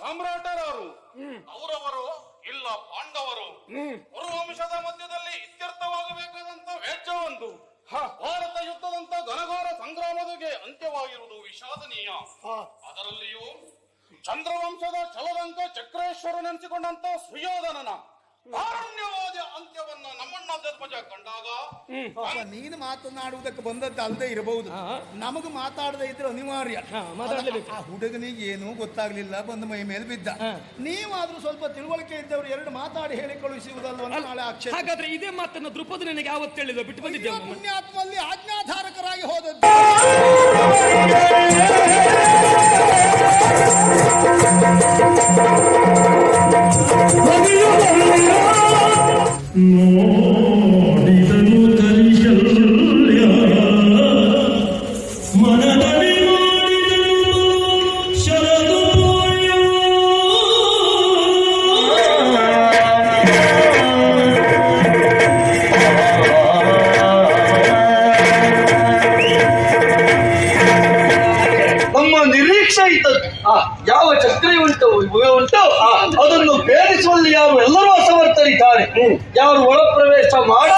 ಸಾಮ್ರಾಟರವರು. ಅವರವರು ಇಲ್ಲ ಪಾಂಡವರು. ಪರವಂಶದ ಮಧ್ಯದಲ್ಲಿ ಇತ್ಯರ್ಥವಾಗಬೇಕಾದಂತ ವೇಚ್ಚವೊಂದು ಭಾರತ ಯುದ್ಧದಂತ ಘನಘೋರ ಸಂಗ್ರಾಮದಿಗೆ ಅಂತ್ಯವಾಗಿರುವುದು ವಿಷಾದನೀಯ. ಅದರಲ್ಲಿಯೂ ಚಂದ್ರವಂಶದ ಚಲದಂಕ ಚಕ್ರ ಚಕ್ರೇಶ್ವರನೆನಿಸಿಕೊಂಡಂತ ಸುಯೋಧನನ ಕಾರುಣ್ಯವಾದ ಅಂತ್ಯವನ್ನ ನಮ್ಮಣ್ಣ ಧ್ವಜ ಕಂಡಾಗ ನೀನು ಮಾತನಾಡುವುದಕ್ಕೆ ಬಂದದ್ದು ಅಲ್ಲದೆ ಇರಬಹುದು. ನಮಗೂ ಮಾತಾಡದೆ ಇದ್ರೆ ಅನಿವಾರ್ಯ. ಆ ಹುಡುಗನಿಗೆ ಏನು ಗೊತ್ತಾಗ್ಲಿಲ್ಲ ಬಂದು ಮೈ ಮೇಲೆ ಬಿದ್ದ. ನೀವಾದ್ರೂ ಸ್ವಲ್ಪ ತಿಳುವಳಿಕೆ ಇದ್ದವರು ಎರಡು ಮಾತಾಡಿ ಹೇಳಿ ಕಳುಹಿಸುವುದಲ್ವ ನಾಳೆ ಆಕ್ಷೇಪ. ಹಾಗಾದ್ರೆ ಇದೇ ಮಾತನ್ನ ದೃಪದ ನನಗೆ ಯಾವತ್ತು ಹೇಳಿದ ಬಿಟ್ಟು ಬಂದಿದ್ದೇವೆ ಪುಣ್ಯಾತ್ಮಲ್ಲಿ ಆಜ್ಞಾಧಾರಕರಾಗಿ ಹೋದದ್ದು. ಯಾವ ಚಕ್ರಿ ಉಂಟು ಉಂಟು ಅದನ್ನು ಬೇರಿಸುವಲ್ಲಿ ಯಾವ ಎಲ್ಲರೂ ಅಸಮರ್ಥರಿದ್ದಾರೆ ಯಾರು ಒಳ ಪ್ರವೇಶ ಮಾಡ